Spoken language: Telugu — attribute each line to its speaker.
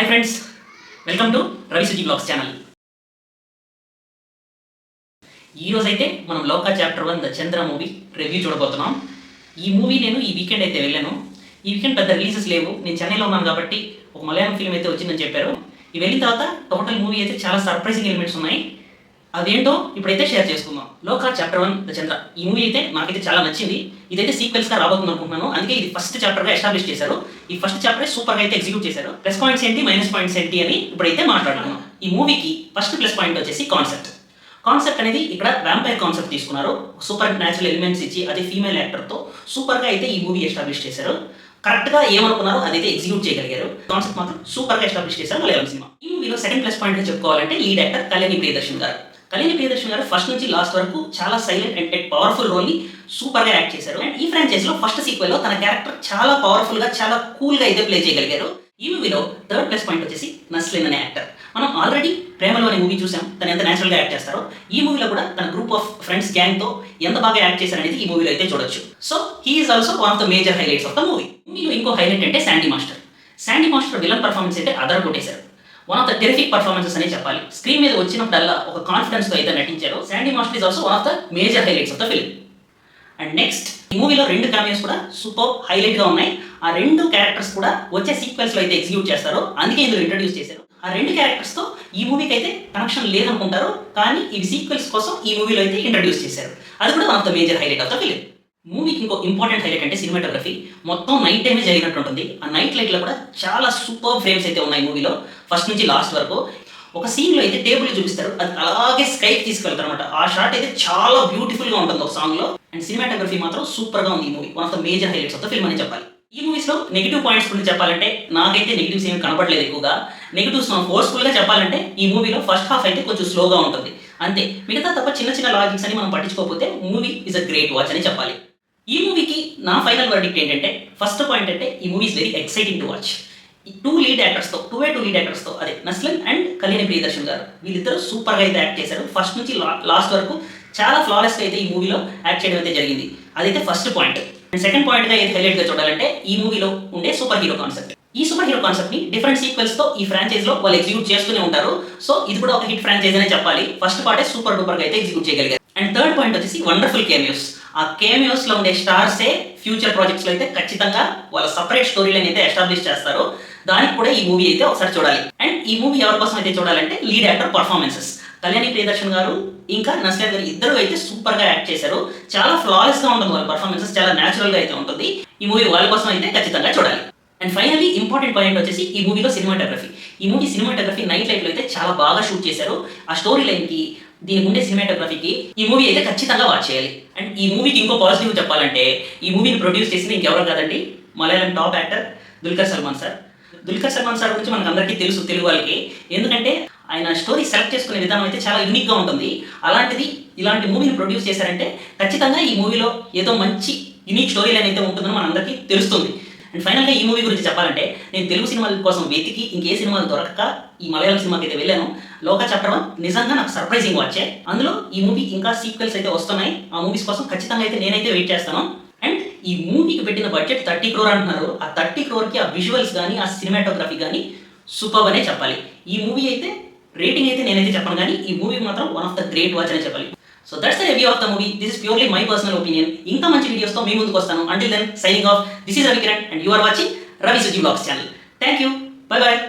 Speaker 1: Hi friends welcome to Ravi Suji blogs channel ఈరోజు అయితే మనం Loka chapter one the Chandra movie review చూడబోతున్నాం. ఈ మూవీ నేను ఈ వీకెండ్ అయితే వెళ్ళాను. ఈ వీకెండ్ పెద్ద రిలీజెస్ లేవు. నేను చెన్నైలో ఉన్నాను కాబట్టి ఒక మలయాళం ఫిల్మ్ అయితే వచ్చిందని చెప్పారు. ఈ వెళ్ళిన తర్వాత టోటల్ మూవీ అయితే చాలా సర్ప్రైజింగ్ ఎలిమెంట్స్ ఉన్నాయి. అదేంటో ఇప్పుడైతే షేర్ చేసుకుందాం. లోకా చాప్టర్ వన్ ద చంద్ర ఈ మూవీ అయితే నాకైతే చాలా నచ్చింది. ఇదైతే సీక్వెల్స్గా రాబోతుంది అనుకుంటున్నాను అందుకే ఇది ఫస్ట్ చాప్టర్గా ఎస్టాబ్లిష్ చేశారు. ఈ ఫస్ట్ చాప్టర్ సూపర్గా అయితే ఎగ్జిక్యూట్ చేశారు. ప్లస్ పాయింట్స్ ఏంటి? మైనస్ పాయింట్స్ ఏంటి అని ఇప్పుడైతే మాట్లాడుకున్నాం ఈ మూవీకి ఫస్ట్ ప్లస్ పాయింట్ వచ్చేసి కాన్సెప్ట్ కాన్సెప్ట్ అనేది ఇక్కడ వ్యాంపైర్ కాన్సెప్ట్ తీసుకున్నారు. సూపర్ న్యాచురల్ ఎలిమెంట్స్ ఇచ్చి అది ఫీమేల్ యాక్టర్తో సూపర్గా అయితే ఈ మూవీ ఎస్టాబ్లిష్ చేశారు. కరెక్ట్గా ఏమనుకున్నారో అదైతే ఎగ్జిక్యూట్ చేయగలిగారు. కాన్సెప్ట్ మాత్రం సూపర్గా ఎస్టాబ్లిష్ చేశారు మలయాళం సినిమా. ఈ మూవీలో సెకండ్ ప్లస్ పాయింట్ చెప్పుకోవాలంటే లీడ్ యాక్టర్ కళ్యాణి ప్రియదర్శన్ గారు. కళ్యాణి ప్రియదర్శన్ గారు ఫస్ట్ నుంచి లాస్ట్ వరకు చాలా సైలెంట్ అండ్ పవర్ఫుల్ రోల్ని సూపర్గా యాక్ట్ చేశారు. అండ్ ఈ ఫ్రాంచైజ్లో ఫస్ట్ సీక్వెల్లో తన క్యారెక్టర్ చాలా పవర్ఫుల్గా చాలా కూల్గా అయితే ప్లే చేయగలిగారు. ఈ మూవీలో థర్డ్ ప్లస్ పాయింట్ వచ్చేసి నస్లిన్ అనే యాక్టర్ మనం ఆల్రెడీ ప్రేమలో అనే మూవీ చూసాం. తను ఎంత నేచురల్గా యాక్ట్ చేస్తారో ఈ మూవీలో కూడా తన గ్రూప్ ఆఫ్ ఫ్రెండ్స్ గ్యాంగ్తో ఎంత బాగా యాక్ట్ చేశారనేది ఈ మూవీలో అయితే చూడొచ్చు. So he is also one of the major highlights of the movie మూవీలో ఇంకో హైలైట్ అంటే Sandy master Sandy master villain performance అయితే అదర్ కొట్టేశారు one of the terrific performances అనే చెప్పాలి. స్క్రీన్ మీద వచ్చినప్పుడల్లా ఒక కాన్ఫిడెన్స్తో అయితే నటించారు. Sandy master is also one of the major highlights of the film and next ఈ మూవీలో రెండు క్యామియోస్ కూడా సూపర్ హైలైట్గా ఉన్నాయి. ఆ రెండు క్యారెక్టర్స్ కూడా వచ్చే సీక్వెన్స్లో అయితే ఎగ్జిక్యూట్ చేస్తారు. అందుకే ఇందులో ఇంట్రడ్యూస్ చేశారు. ఆ రెండు క్యారెక్టర్స్తో ఈ మూవీకి అయితే కనెక్షన్ లేదనుకుంటారు. కానీ ఇవి సీక్వెల్స్ కోసం ఈ మూవీలో అయితే ఇంట్రడ్యూస్ చేశారు. అది కూడా one of the major highlight of the film మూవీకి ఇంకో ఇంపార్టెంట్ హైలైట్ అంటే సినిమాటోగ్రఫీ మొత్తం నైట్ టైమే జరిగినట్టు ఉంటుంది. ఆ నైట్ లైట్లో కూడా చాలా సూపర్ ఫ్రేమ్స్ అయితే ఉన్నాయి మూవీలో ఫస్ట్ నుంచి లాస్ట్ వరకు ఒక సీన్లో అయితే టేబుల్ చూపిస్తారు. అది అలాగే స్కైకి తీసుకెళ్తారు అనమాట ఆ షాట్ అయితే చాలా బ్యూటిఫుల్గా ఉంటుంది ఒక సాంగ్లో అండ్ సినిమాటోగ్రఫీ మాత్రం సూపర్గా ఉంది ఈ movie one of the major highlights of the film అని చెప్పాలి. ఈ మూవీస్లో నెగిటివ్ పాయింట్స్ గురించి చెప్పాలంటే నాకైతే నెగిటివ్స్ ఏమి కనపడలేదు ఎక్కువగా. నెగిటివ్స్ మనం ఫోర్స్ఫుల్గా చెప్పాలంటే ఈ మూవీలో ఫస్ట్ హాఫ్ అయితే కొంచెం స్లోగా ఉంటుంది. అంతే. మిగతా తప్ప చిన్న చిన్న లాజిక్స్ అని మనం పట్టించుకోకపోతే movie is a great watch అని చెప్పాలి. ఈ మూవీకి నా ఫైనల్ వర్డిక్ట్ ఏంటంటే ఫస్ట్ పాయింట్ అంటే ఈ movie is very exciting to watch two lead యాక్టర్స్తో two a two lead యాక్టర్స్తో అదే నస్లిన్ అండ్ కళ్యాణి ప్రియదర్శన్ గారు. వీళ్ళిద్దరూ సూపర్గా అయితే యాక్ట్ చేశారు. ఫస్ట్ నుంచి లాస్ట్ వరకు చాలా ఫ్లాలెస్గా అయితే ఈ మూవీలో యాక్ట్ చేయడం అయితే జరిగింది. అదైతే ఫస్ట్ పాయింట్ అండ్ సెకండ్ పాయింట్గా ఏది హైలైట్గా చూడాలంటే ఈ మూవీలో ఉండే సూపర్ హీరో కాన్సెప్ట్ ఈ సూపర్ హీరో కాన్సెప్ట్ని డిఫరెంట్ సీక్వెల్స్తో ఈ ఫ్రాంచైజ్లో వాళ్ళు ఎగ్జిక్యూట్ చేస్తూనే ఉంటారు. సో ఇది కూడా ఒక హిట్ ఫ్రాంచైజ్ అనే చెప్పాలి. ఫస్ట్ పార్టే సూపర్ డూపర్గా అయితే ఎగ్జిక్యూట్ చేయగలిగారు. అండ్ థర్డ్ పాయింట్ వచ్చేసి వండర్ఫుల్ కేమియోస్ ఆ కేమియోస్లో ఉండే స్టార్సే ఫ్యూచర్ ప్రాజెక్ట్స్లో అయితే ఖచ్చితంగా వాళ్ళ సపరేట్ స్టోరీ లైన్ అయితే ఎస్టాబ్లిష్ చేస్తారు. దానికి కూడా ఈ మూవీ అయితే ఒకసారి చూడాలి. అండ్ ఈ మూవీ ఎవరి కోసం అయితే చూడాలంటే lead actor performances Kalyani Priyadarshan garu ఇంకా నస్లేద్ గారు ఇద్దరు అయితే సూపర్గా యాక్ట్ చేశారు. చాలా ఫ్లాలెస్గా ఉంటుంది వాళ్ళ పర్ఫార్మెన్సెస్ చాలా న్యాచురల్గా అయితే ఉంటుంది. ఈ మూవీ వాళ్ళ కోసం అయితే ఖచ్చితంగా చూడాలి. అండ్ ఫైనల్లీ ఇంపార్టెంట్ పాయింట్ వచ్చేసి ఈ మూవీలో సినిమాటోగ్రఫీ ఈ మూవీ సినిమాటోగ్రఫీ నైట్ లైఫ్లో అయితే చాలా బాగా షూట్ చేశారు. ఆ స్టోరీ లైన్కి దీనికి ఉండే సినిమాటోగ్రఫీకి ఈ మూవీ అయితే ఖచ్చితంగా వాచ్ చేయాలి. అండ్ ఈ మూవీకి ఇంకో పాజిటివ్ చెప్పాలంటే ఈ మూవీని ప్రొడ్యూస్ చేసింది ఇంకెవరు కాదండి? Malayalam top actor Dulquer Salmaan sir. Dulquer Salmaan sir గురించి మనకు అందరికీ తెలుసు తెలుగు వాళ్ళకి. ఎందుకంటే ఆయన స్టోరీ సెలెక్ట్ చేసుకునే విధానం అయితే చాలా యూనిక్గా ఉంటుంది. అలాంటిది ఇలాంటి మూవీని ప్రొడ్యూస్ చేశారంటే ఖచ్చితంగా ఈ మూవీలో ఏదో మంచి యూనిక్ స్టోరీ లైన్ అయితే ఉంటుందని మనందరికీ తెలుస్తుంది. అండ్ ఫైనల్గా ఈ మూవీ గురించి చెప్పాలంటే నేను తెలుగు సినిమాల కోసం వెతికి ఇంకే సినిమాలు దొరకక ఈ మలయాళం సినిమాకి అయితే వెళ్ళాను. లోక చాప్టర్ వన్ నిజంగా నాకు సర్ప్రైజింగ్ వచ్చే అందులో ఈ మూవీ ఇంకా సీక్వెల్స్ అయితే వస్తున్నాయి. ఆ మూవీస్ కోసం ఖచ్చితంగా అయితే నేనైతే వెయిట్ చేస్తాను. ఈ మూవీకి పెట్టిన బడ్జెట్ థర్టీ క్రోర్ అంటున్నారు. ఆ థర్టీ క్రోర్కి ఆ విజువల్స్ కానీ ఆ సినిమాటోగ్రఫీ కానీ సూపర్ అనే చెప్పాలి. ఈ మూవీ అయితే రేటింగ్ అయితే నేనైతే చెప్పను కానీ ఈ మూవీ మాత్రం one of the great watch అనే చెప్పాలి. So that's the review of the movie this is purely my personal opinion ఇంకా మంచి వీడియోస్తో మీ ముందుకు వస్తాను. Until then signing off this is Ravi Kiran and you are watching Ravi Suji blogs channel thank you bye bye